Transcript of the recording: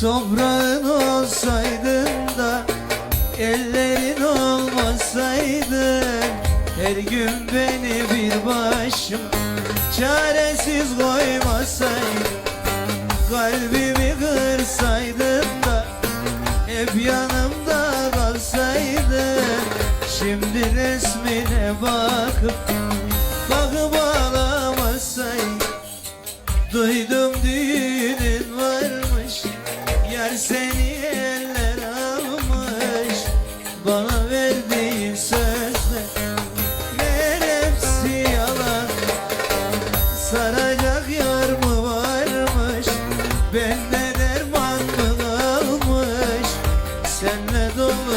Toprağın olsaydın da Ellerin olmasaydı Her gün beni bir başım Çaresiz koymasaydın Kalbimi kırsaydın da Hep yanımda kalsaydın Şimdi resmine bakıp Bakıp ağlamasaydın Duydum seni eller almış. Bana verdiğin sözler Neresi yalan? Saracak yar mı varmış? Bende derman mı kalmış? Senle dolu